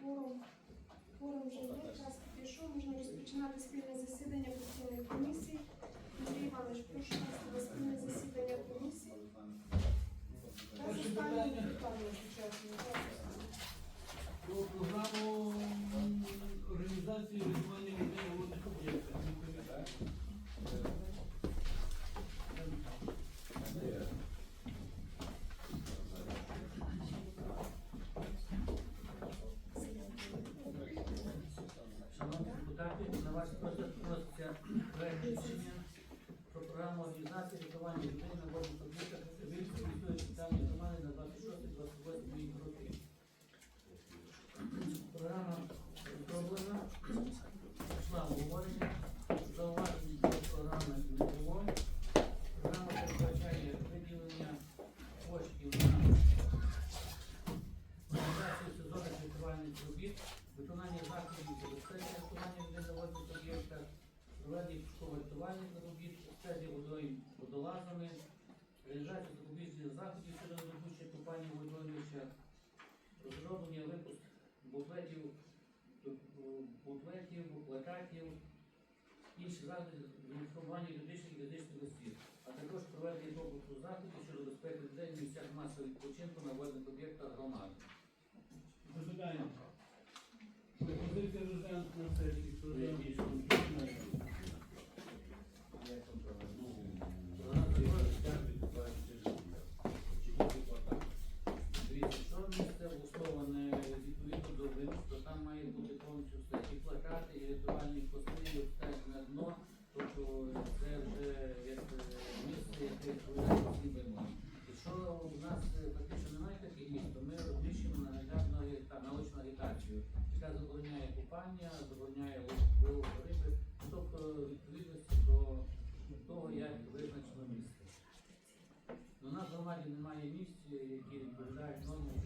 Форум. Форум вже є, час пішов, можна розпочинати спільне засідання постійної комісії. Андрій Іванович, прошу вас спільне засідання комісії. Про програму організації рятування людей у водних об'єктах. Шановні депутати, на ваш розгляд вноситься проект рішення про програму організації рятування людей на водних об'єктах Вільської міської соціальної громади на 26-28 роки. Програма розроблена, пішла обговорення, зауважень до програми не було. Програма передбачає виділення коштів на організацію сезонних рятувальних робіт, виконання заходів забезпечення рятування людей на водних об'єктах, проведення рятувальних робіт, стежі водою водолазами, реалізацію запобіжних заходів щодо недопущення купання у водоймищах, розроблення випуск буклетів, буклетів, плакатів, інші заходи з інформування юридичних і юридичних осіб, а також проведення побуту заходів щодо безпеки людей в місцях масового відпочинку на водних об'єктах громади. Запитання. Пропозиція резидент на сесії. Хто за? Дивіться, що місце влаштоване відповідно до вимог, то там має бути повністю все. І плакати, і рятувальні пости, і обстежене дно. Тобто це вже як е, місце, яке відповідає всі вимоги. Якщо у нас е, фактично немає то ми розміщуємо на научну агітацію, яка забороняє купання, забороняє вилов риби, тобто відповідності до того, як визначено місце. Ну, У нас в громаді немає місць, які відповідають нормам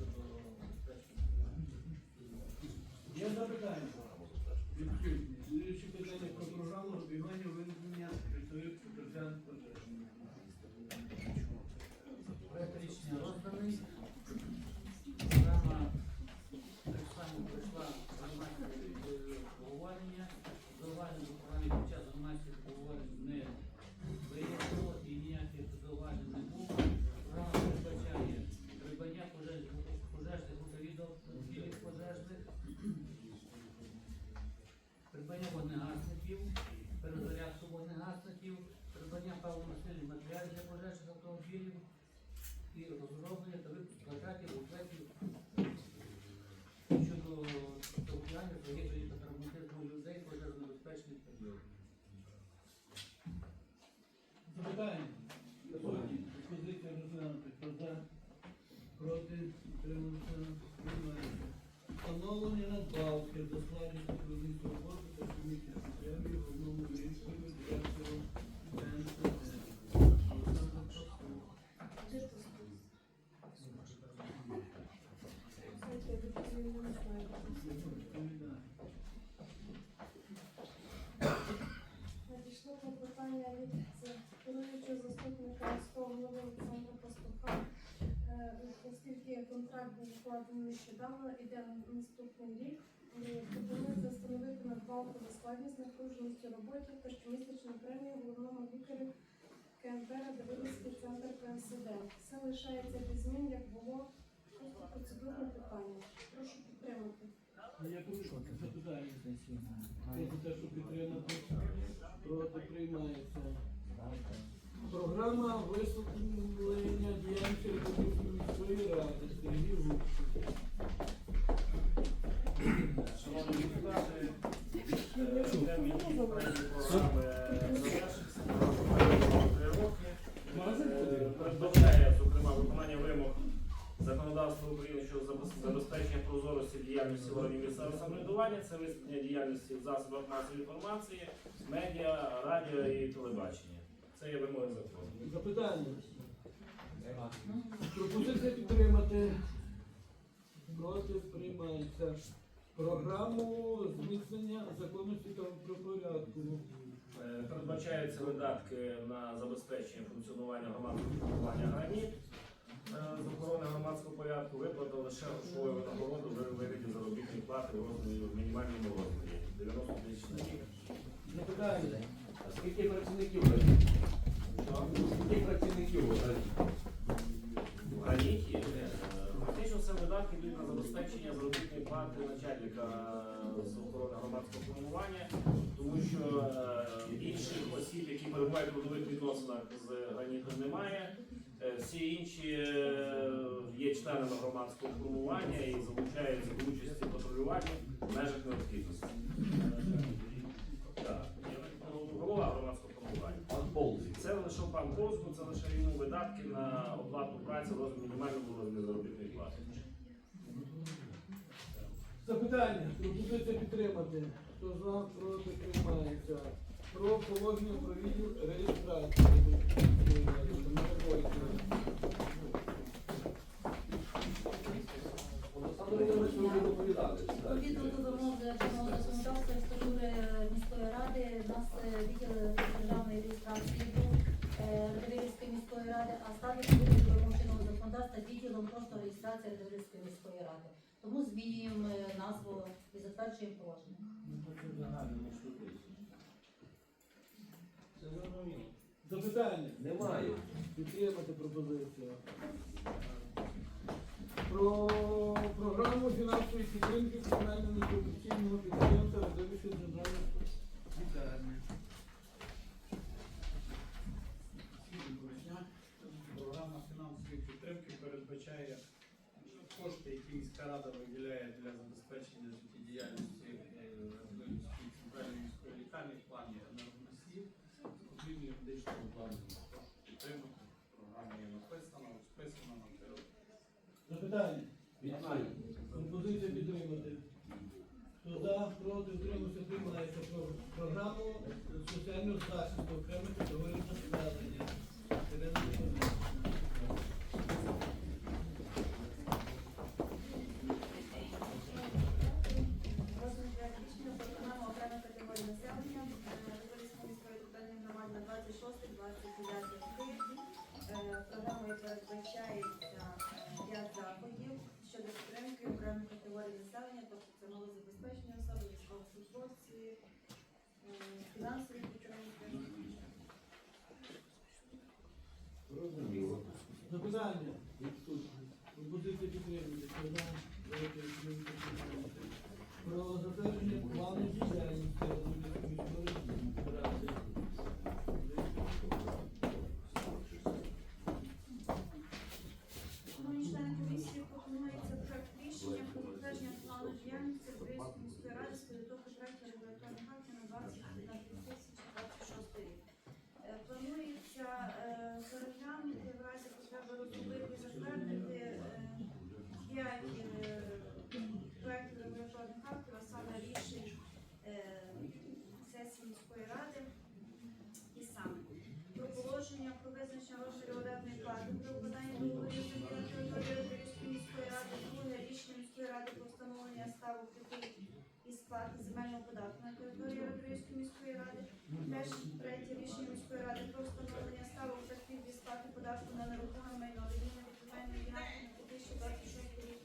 і розроблення та випуск плакатів, буклетів щодо спілкування загибелі та травматизму людей в пожежонебезпечних періодах. Запитання. Пропозиція розглянути. Хто за? Проти? Утримався? Приймається. Встановлення надбавки до складності керівництва роботи та комісії премії головному міністру директору від керуючого заступника міського голови Олександра Пастуха, Е, оскільки контракт був укладений нещодавно, іде на наступний рік. Пропонується встановити надбавку за складність напруженості роботи та щомісячну премію головному лікарю КНП Радивилівський центр КНСД. Все лишається без змін, як було процедурне питання. Прошу підтримати. Запитання. Хто за те, щоб підтримати? Проти приймається. Програма висвітлення діяльності міської ради. Сергій Губчик. Шановні депутати, програми завершився роки. Передбачає, зокрема, виконання вимог законодавства України щодо забезпечення прозорості діяльності органів місцевого самоврядування, це висвітлення діяльності в засобах масової інформації, медіа, радіо і телебачення. Це є вимоги закону. Запитання. Пропозиція підтримати. Проти приймається. Програму зміцнення законності та правопорядку. Е, Передбачаються видатки на забезпечення функціонування громадського формування граніт. е, з охорони громадського порядку, виплата лише грошової винагороди в вигляді заробітної плати в розмірі в мінімальному розмірі 90 тисяч на рік. Запитання. А скільки працівників в Скільки працівників? В граніті е, фактично все видатки йдуть на забезпечення заробітної плати начальника з охорони громадського формування, тому що е, інших осіб, які перебувають в трудових відносинах з гранітом, немає. Е, Всі інші е, є членами громадського формування і залучаються до участі в патрулюванні в межах необхідності. Так, Голова громадського формування. Пан Ползі. Це лише пан Ковську, це лише йому видатки на оплату праці в розмірі мінімальному розмірі заробітної плати. Запитання. Пропозиція підтримати. Хто за, проти, приймається. Про положення про відділ реєстрації. Олександр Ігорович, ви вже доповідали. Відповідно до вимог чинного законодавства і структури міської ради, у нас е, відділ державної реєстрації був е, Радивилівської міської ради, а стане відповідно до вимог чинного законодавства просто реєстрації Радивилівської міської ради. Тому змінюємо е, назву і затверджуємо положення. Це зрозуміло. Запитання. Немає. Підтримати пропозицію. Про програму фінансової підтримки комунального некомерційного підприємства Радивилівської закупівлі медичного підтримати. Програма є написана, розписана на роки. Запитання. Пропозиція підтримати. Хто за, проти, утримався, приймається про програму соціального захисту окремих категорій населення. Фінансові. Розуміло. Запитання. Встановлення ставок і сплати земельного податку на території Радивилівської міської ради, Теж третє рішення міської ради про встановлення ставок та від сплати податку на нерухоме майно відміни від земельної ділянки на 2026 рік.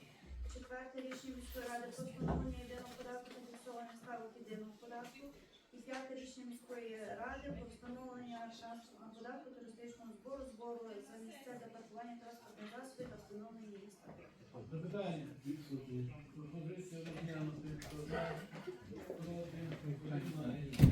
Четверте рішення міської ради про встановлення єдиного податку та фіксування ставок єдиного податку. І п'яте рішення міської ради про встановлення транспортного податку туристичного збору, збору за місце для паркування транспортних засобів та встановлення їх ставок. Запитання. Відсутні. Пропозиція розглянути. Хто за, проти, приймається.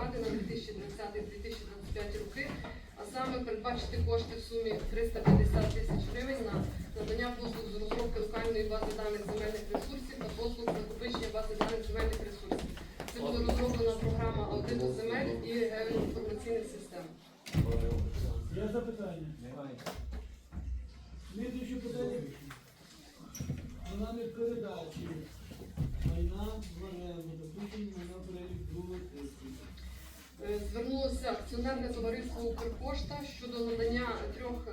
Ради на 2020-2025 роки, а саме передбачити кошти в сумі 350 тисяч гривень на надання послуг з розробки локальної бази даних земельних ресурсів та послуг накопичення бази даних земельних ресурсів. Це буде розроблена програма аудиту земель і геоінформаційних систем. Є запитання? Немає. Слідуюче питання. програмі передачі майна звернулося акціонерне товариство Укрпошта щодо надання трьох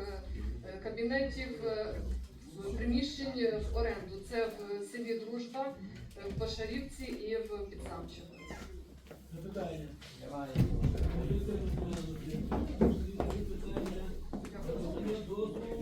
кабінетів приміщень в оренду. Це в селі Дружба, в Башарівці і в Підсамчево. Запитання. Немає. Немає. Немає. Немає. Немає.